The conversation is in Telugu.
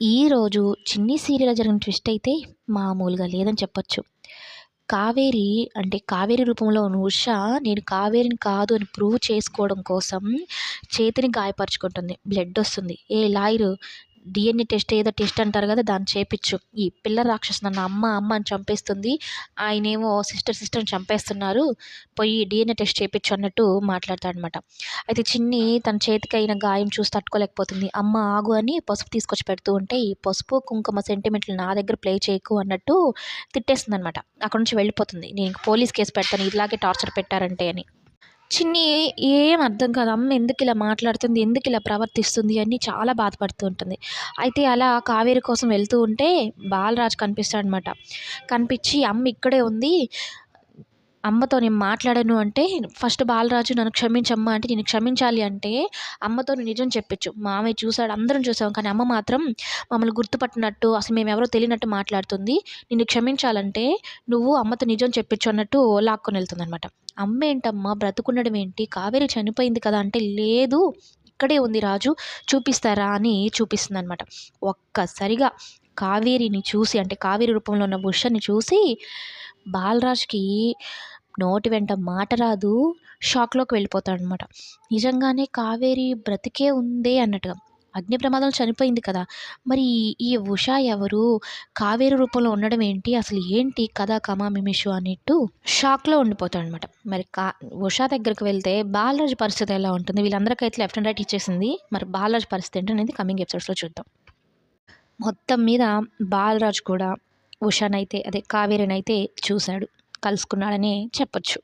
ఈరోజు చిన్ని సీరియల్లో జరిగిన ట్విస్ట్ అయితే మామూలుగా లేదని చెప్పొచ్చు. కావేరి అంటే కావేరి రూపంలో ఉన్న ఉష నేను కావేరిని కాదు అని ప్రూవ్ చేసుకోవడం కోసం చేతిని గాయపరుచుకుంటుంది. బ్లడ్ వస్తుంది. ఏ లాయరు డిఎన్ఏ టెస్ట్ ఏదో టెస్ట్ అంటారు కదా దాన్ని చేపించు ఈ పిల్ల రాక్షసు నన్ను అమ్మ అమ్మ అని చంపేస్తుంది. ఆయనేమో సిస్టర్ సిస్టర్ని చంపేస్తున్నారు. పోయి డిఎన్ఏ టెస్ట్ చేపించు అన్నట్టు మాట్లాడతాడనమాట అయితే చిన్ని తన చేతికి అయిన గాయం చూసి తట్టుకోలేకపోతుంది. అమ్మ ఆగు అని పసుపు తీసుకొచ్చి పెడుతూ ఉంటే ఈ పసుపు కుంకుమ సెంటిమెంట్లు నా దగ్గర ప్లే చేయకు అన్నట్టు తిట్టేస్తుంది అనమాట అక్కడ నుంచి వెళ్ళిపోతుంది. నేను పోలీస్ కేసు పెడతాను ఇలాగే టార్చర్ పెట్టారంటే అని. చిన్ని ఏం అర్థం కాదు. అమ్మ ఎందుకు ఇలా మాట్లాడుతుంది ఎందుకు ఇలా ప్రవర్తిస్తుంది అని చాలా బాధపడుతూ ఉంటుంది. అయితే అలా కావేరి కోసం వెళ్తూ ఉంటే బాలరాజు కనిపిస్తాడనమాట కనిపించి అమ్మ ఇక్కడే ఉంది అమ్మతో నేను మాట్లాడను అంటే ఫస్ట్ బాలరాజు నన్ను క్షమించమ్మా అంటే నేను క్షమించాలి అంటే అమ్మతో నిజం చెప్పొచ్చు. మామయ్య చూశాడు అందరం చూసాం కానీ అమ్మ మాత్రం మమ్మల్ని గుర్తుపట్టినట్టు అసలు మేము ఎవరో తెలియనట్టు మాట్లాడుతుంది. నిన్ను క్షమించాలంటే నువ్వు అమ్మతో నిజం చెప్పించు అన్నట్టు లాక్కొని వెళ్తుంది అనమాట అమ్మ ఏంటమ్మా బ్రతుకుండడం ఏంటి? కావేరి చనిపోయింది కదా అంటే లేదు ఇక్కడే ఉంది రాజు చూపిస్తారా అని చూపిస్తుంది అనమాట ఒక్కసారిగా కావేరిని చూసి అంటే కావేరి రూపంలో ఉన్న బుషని చూసి బాలరాజ్కి నోటి వెంట మాట రాదు షాక్లోకి వెళ్ళిపోతాడు అనమాట నిజంగానే కావేరి బ్రతికే ఉందే అన్నట్టుగా. అగ్ని ప్రమాదం చనిపోయింది కదా. మరి ఈ ఉష ఎవరు? కావేరి రూపంలో ఉండడం ఏంటి? అసలు ఏంటి కథ కమా మిమిషు అన్నట్టు షాక్లో ఉండిపోతాడు అనమాట మరి కా ఉష దగ్గరికి వెళ్తే బాలరాజు పరిస్థితి ఎలా ఉంటుంది? వీళ్ళందరికైతే లెఫ్ట్ అండ్ రైట్ ఇచ్చేసింది. మరి బాలరాజు పరిస్థితి ఏంటనేది అనేది కమింగ్ ఎపిసోడ్స్లో చూద్దాం. మొత్తం మీద బాలరాజు కూడా ఉషానైతే అదే కావేరినైతే చూశాడు. కలుసుకున్నాడని చెప్పొచ్చు.